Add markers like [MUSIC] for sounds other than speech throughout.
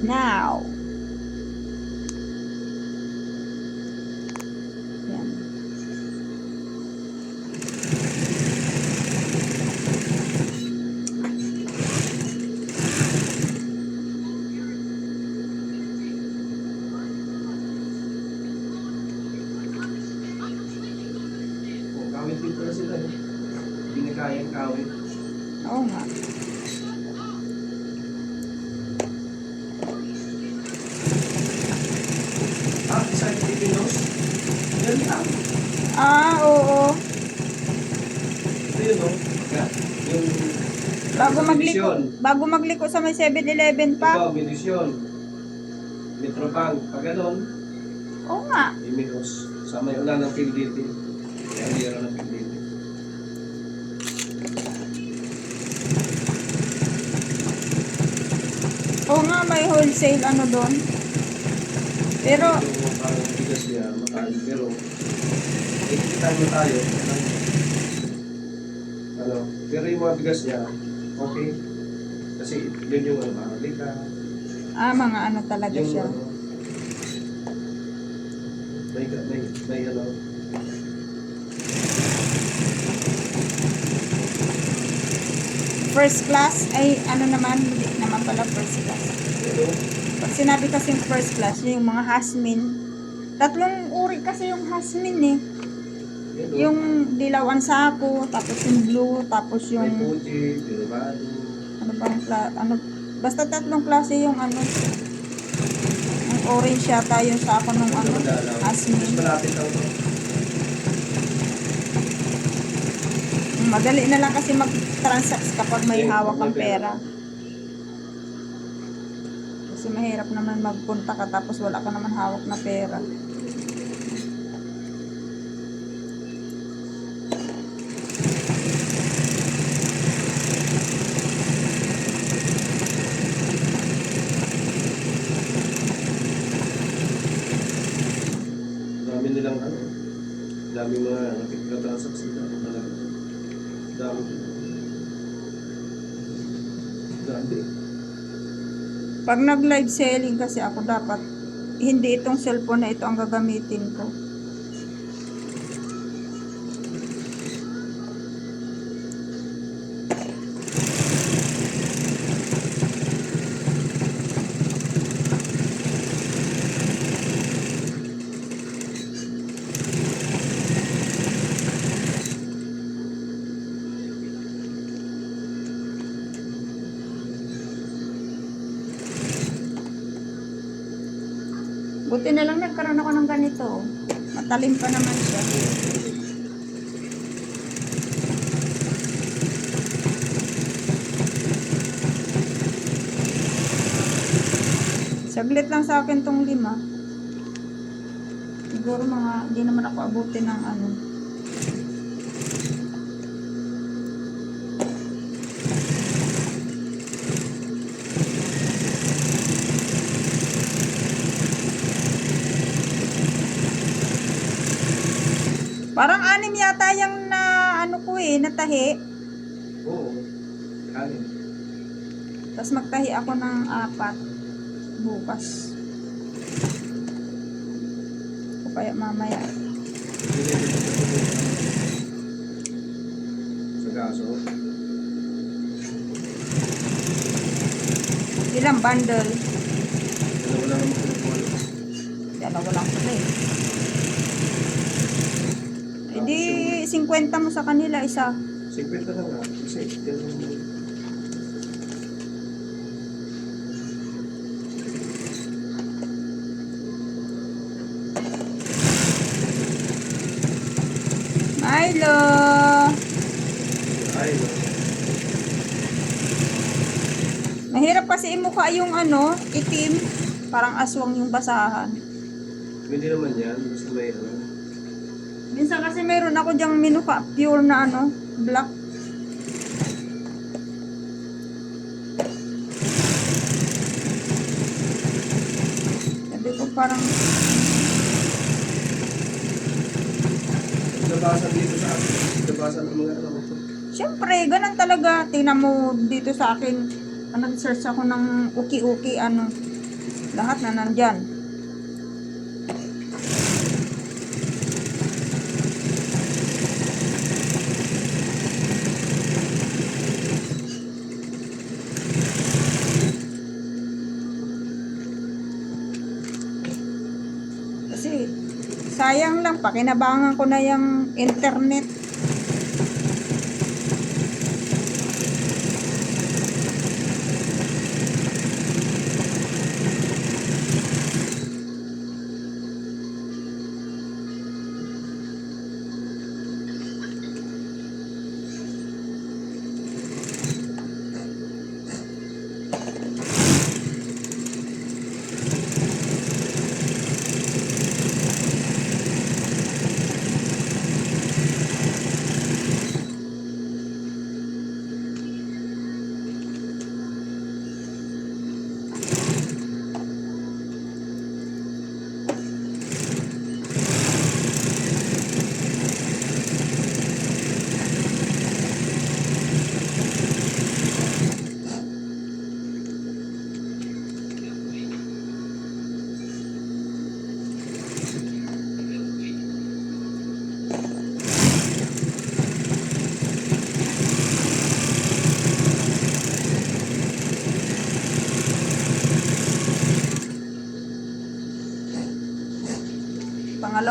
Now. Bago magliko sa may 7-Eleven pa. Ito, Medisyon. Metrobank. Pag ganun, Oo nga. Iminos. Sa may una ng PLDT. Kaya lira ng PLDT. Oo nga, may wholesale ano doon. Pero, Yung parang bigas niya, mahal. Pero, ikita mo tayo. Ano, pero yung mga bigas niya, okay. Kasi yun yung ano, mahalika. ah, mga ano talaga Yung siya. ano, may, may, may ano, First class, ay ano naman, hindi naman pala first class. Pag sinabi kasi yung first class, yung mga hasmin, tatlong uri kasi yung hasmin eh. yun, Yung dilaw ang sako, tapos yung blue, tapos may yung puti, pinabado. Ano kla- ano basta tatlong klase yung ano yung orange yata yung sako ng ano to. Madali na lang kasi mag-transact kapag may hawak kang pera. Kasi mahirap naman magpunta ka tapos wala ka naman hawak na pera. Dami nilang ano, dami mga nakikita-transact sila. Talaga. Dami. Dami. Pag nag-live selling kasi ako dapat hindi itong cellphone na ito ang gagamitin ko. Buti na lang nagkaroon ako ng ganito. Matalim pa naman siya. Saglit lang sa akin tong lima. Siguro mga, hindi naman ako abutin ng ano. Parang anim yata yung na ano ko eh, natahi. Oo. Kanin. Tapos magtahi ako ng apat bukas. O kaya mamaya. Sa gaso. Ilang bundle? Wala naman kumukuha. Dalawa lang pala eh. E di 50 mo sa kanila isa. 50 na nga. Kasi, ganun mo. Milo! No. Mahirap kasi imukha yung ano, itim. Parang aswang yung basahan. Hindi naman yan. Basta may ano. Minsan kasi meron ako diyang minuka, pure na ano, black. Sabi ko parang, Labasan dito sa akin. Labasan ng mga ano ko. syempre, ganun talaga. Tingnan mo dito sa akin, nag-search ako ng uki-uki ano. Lahat na nandyan. Kasi sayang lang, pakinabangan ko na yung internet.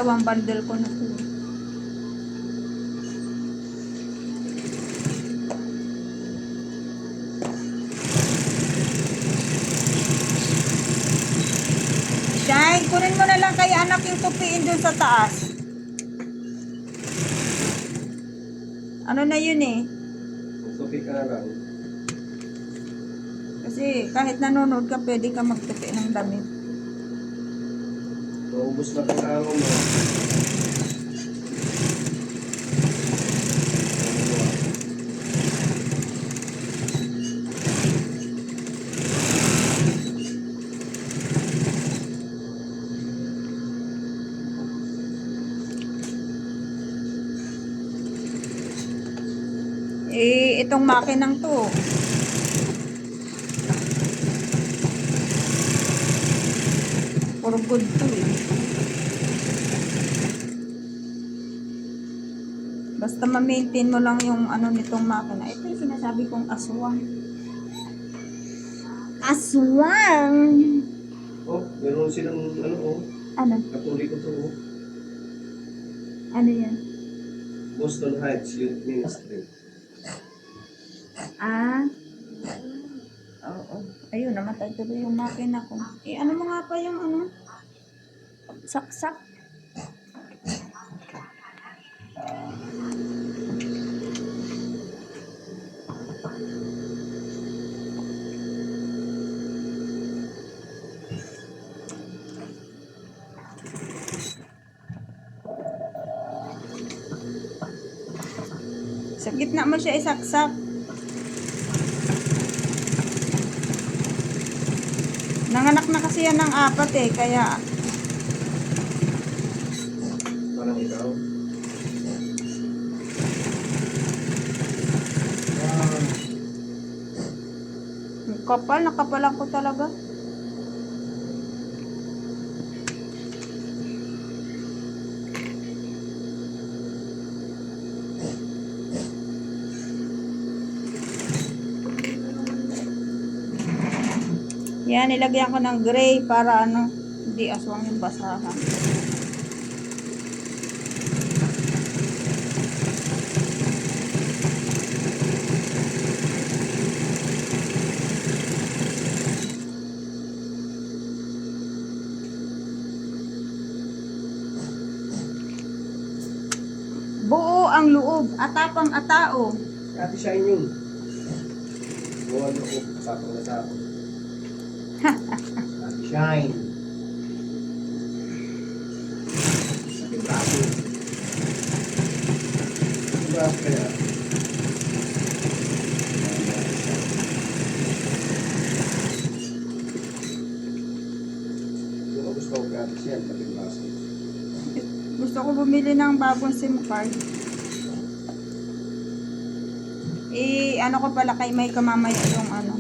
Pangalawang bundle ko na po. Shine, kunin mo na lang kay anak yung tupiin dun sa taas. Ano na yun eh? Magtupi ka na lang. Kasi kahit nanonood ka, pwede ka magtupi ng damit. Maubos na ang araw mo. Eh, itong makinang to. Puro good to eh. Basta ma-maintain mo lang yung ano nitong makina. Ito yung sinasabi kong aswang. Aswang! Oh, meron silang ano oh. Ano? Katoliko to oh. Ano yan? Boston Heights Youth Ministry. Ah. Oo. Ayun, namatay tuloy yung makina ko. Eh, ano mo nga pa yung ano? Saksak. Isaksak. Nanganak na kasi yan ng apat eh, kaya Parang ikaw. kapal, nakapalan ko talaga. Yan, nilagyan ko ng gray para ano, hindi aswang yung basahan. Buo ang loob, atapang atao. Ate Shine yun. Buwan ako, tapang na tao. [LAUGHS] Shine. Ate Braso kaya. Yung gusto ko Ate Shine, Ate Braso. Gusto ko bumili ng bagong SIM card. Eh, ano ko pala kay may kamamaya yung ano.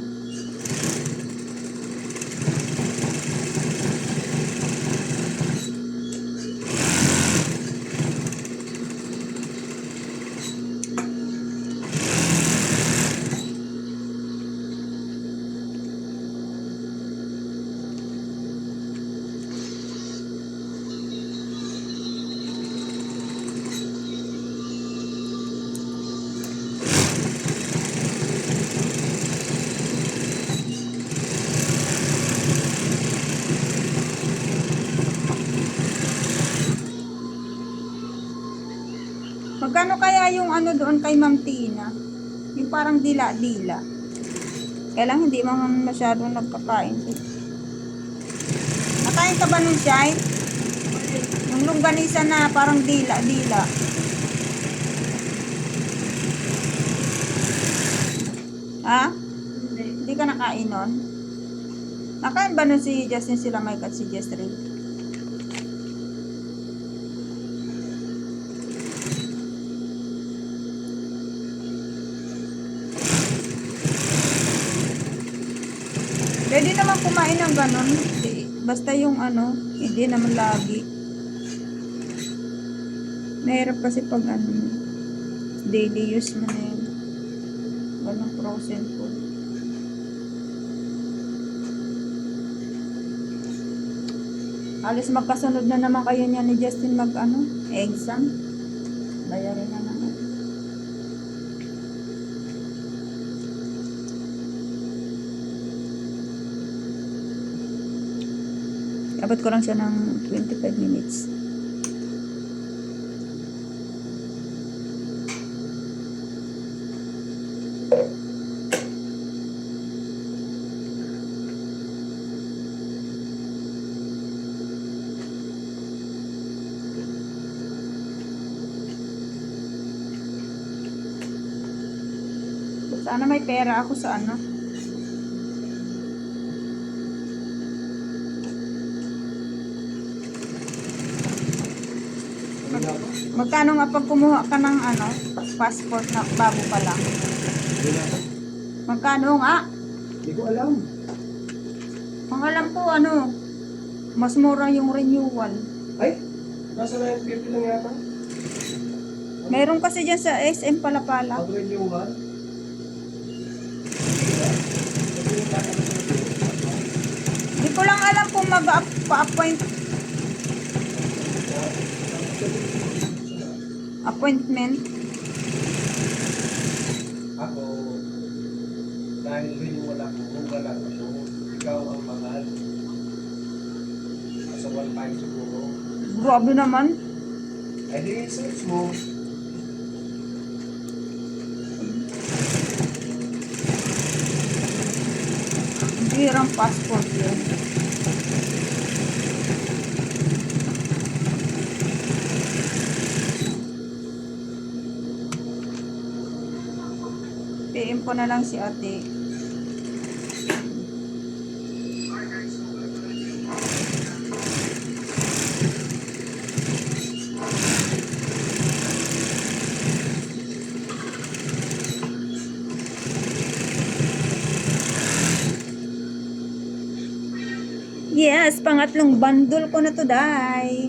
Magkano yung ano doon kay Ma'am Tina? Yung parang dila-dila. Kaya lang hindi mga masyadong nagkakain. Nakain ka ba nun, Shai? Yung longganisa na parang dila-dila. Ha? Hindi ka nakain nun? Nakain ba nun si Justin sila Mike at si Jessreel? Pwede kumain ng ganun. Basta yung ano, hindi naman lagi. Mahirap kasi pag ano, daily use mo na yun. Ganun frozen food. Alis magkasunod na naman kayo niya ni Justin mag ano, exam. Bayarin na naman. Abot ko lang siya ng 25 minutes. Sana may pera ako sa ano. Magkano nga pag kumuha ka ng ano, passport na bago pa lang? Ano? Magkano nga? Hindi ko alam. Ang alam ko ano, mas mura yung renewal. Ay, nasa 950 lang yata. Meron kasi dyan sa SM Palapala. Yung one. Hindi ko lang alam kung mag-appoint appointment. Ako, dahil rin wala ko, wala ko, ikaw ang mahal. Sa 1.5 siguro. Grabe naman. Ay di, search mo. Hirang passport yun. PM ko na lang si ate. Yes, pangatlong bundle ko na to, day.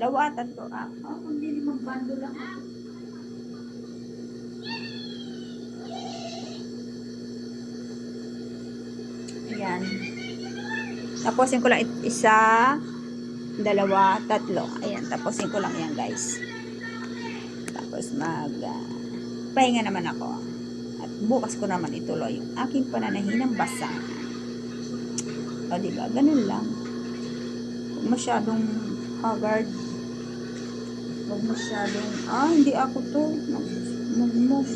Dalawa, tatlo. Ah, oh, hindi limang bundle lang. Ayan. Tapusin ko lang isa, dalawa, tatlo. Ayan, tapusin ko lang yan, guys. Tapos mag ah, pahinga naman ako. At bukas ko naman ituloy yung aking pananahinang basa. O, diba? Ganun lang. Masyadong haggard. Huwag masyadong, ah, hindi ako to. Nagmugmug.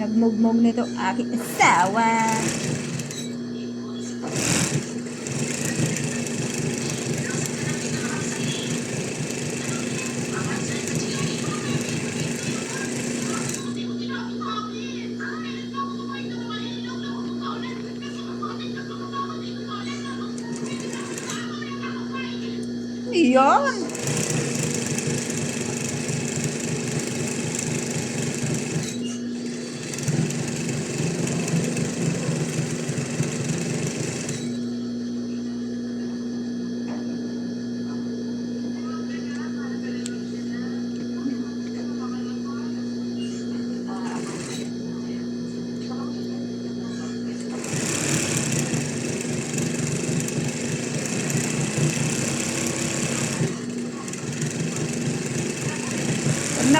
Nagmugmug nito aking asawa.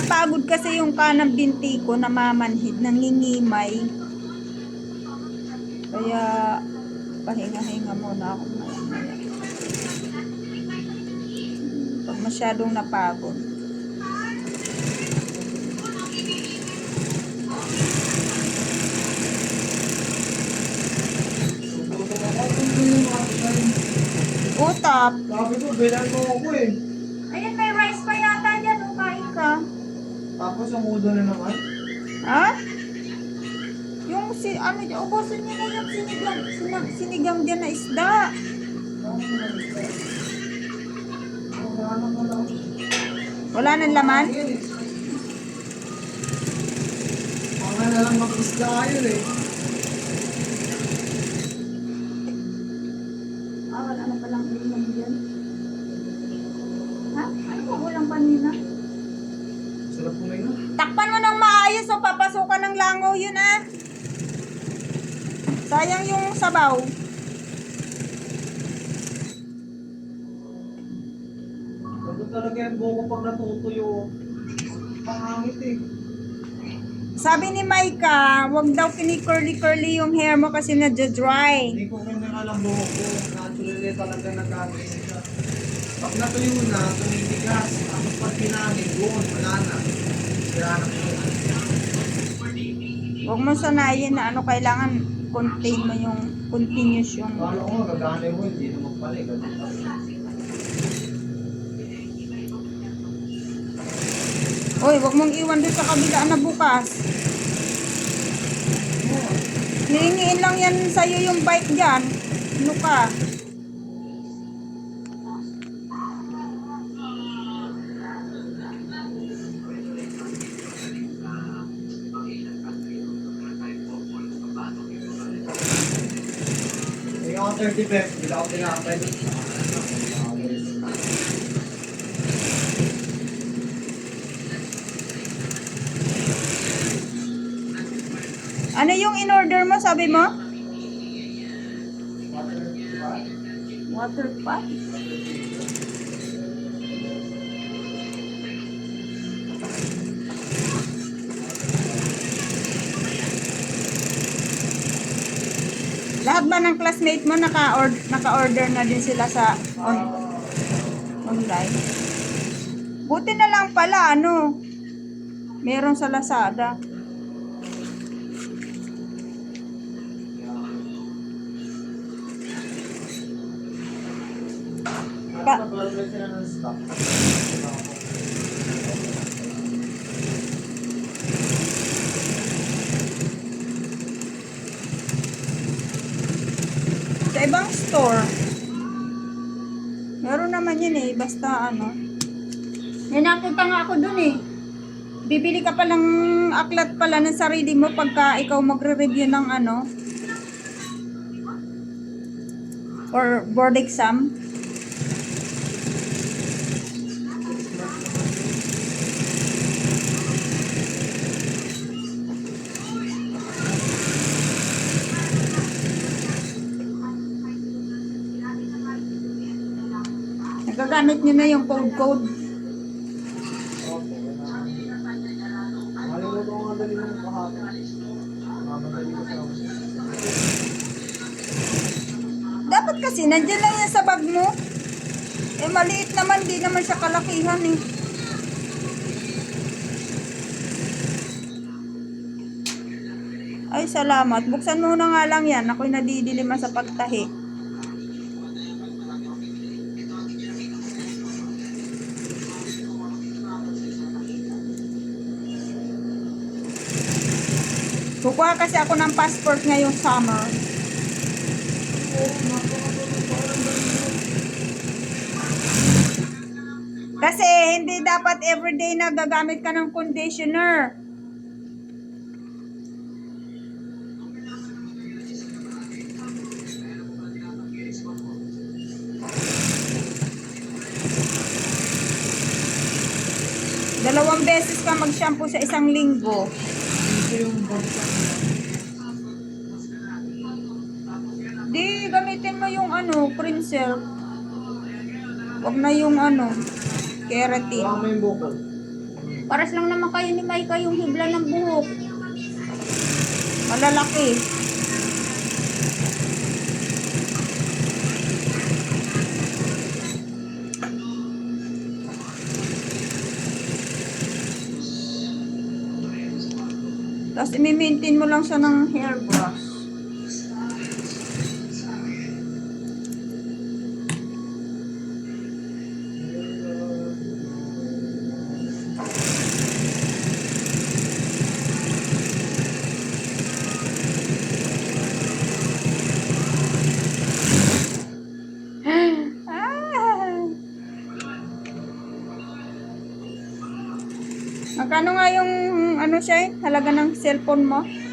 Napagod kasi yung kanang binti ko na mamanhid, nangingimay. Kaya, pahinga-hinga muna ako maya-maya. Pag masyadong napagod. Utap. Sabi ko, bilan mo ako eh. Ayun, may rice pa yata dyan. O, kain ka. Tapos ang udo na naman. Ha? Yung si, ano dyan, ubusin niyo na yung sinigang, sinag, sinigang dyan na isda. Wala nang laman? Mga na lang mag-isda yun eh. Ah, wala na palang ulam dyan. Ha? Ano ba ulam kanina? Sarap po ngayon. Takpan mo ng maayos o papasukan ng langaw yun ah. Sayang yung sabaw. Ganito talaga yung buko pag natutuyo. Pangangit eh. Sabi ni Maika, wag daw kini-curly-curly yung hair mo kasi nadya-dry. Hindi ko kanya alam buko ko. Naturally talaga nagkagayon siya. Pag natuyo na, tumitigas. Tapos pag pinangin, doon, wala na. Sira na. Huwag mo sanayin na ano, kailangan contain mo yung continuous yung... Paano ko, gagana mo, hindi naman pala eh. Uy, huwag mong iwan doon sa kabila na bukas. Hihingiin lang yan sa'yo yung bike dyan. Ano ka? Yung ako 30 pesos, hindi ako tinapay. Ano yung in-order mo, sabi mo? Water pot? Lahat ba ng classmate mo naka-order, naka-order na din sila sa on, online? Buti na lang pala, ano, meron sa Lazada. Ka- Nag-order sila ng stock. Sa ibang store. Meron naman yun eh, basta ano. May nakita nga ako dun eh. Bibili ka palang aklat pala ng sarili mo pagka ikaw magre-review ng ano. Or board exam. Nagagamit nyo na yung code code. Dapat kasi nandiyan lang yan sa bag mo. Eh maliit naman, di naman siya kalakihan eh. Ay, salamat. Buksan mo na nga lang yan. Ako'y nadidilima sa pagtahi. Kukuha kasi ako ng passport ngayong summer. Kasi hindi dapat everyday na gagamit ka ng conditioner. Dalawang beses ka mag-shampoo sa isang linggo. Yung niya. Di, gamitin mo yung ano, Princer. Huwag na yung ano, keratin. Wala mo yung bukol. Paras lang naman kayo ni Maika yung hibla ng buhok. Malalaki. Tapos i-maintain mo lang siya ng hairbrush. Halaga ng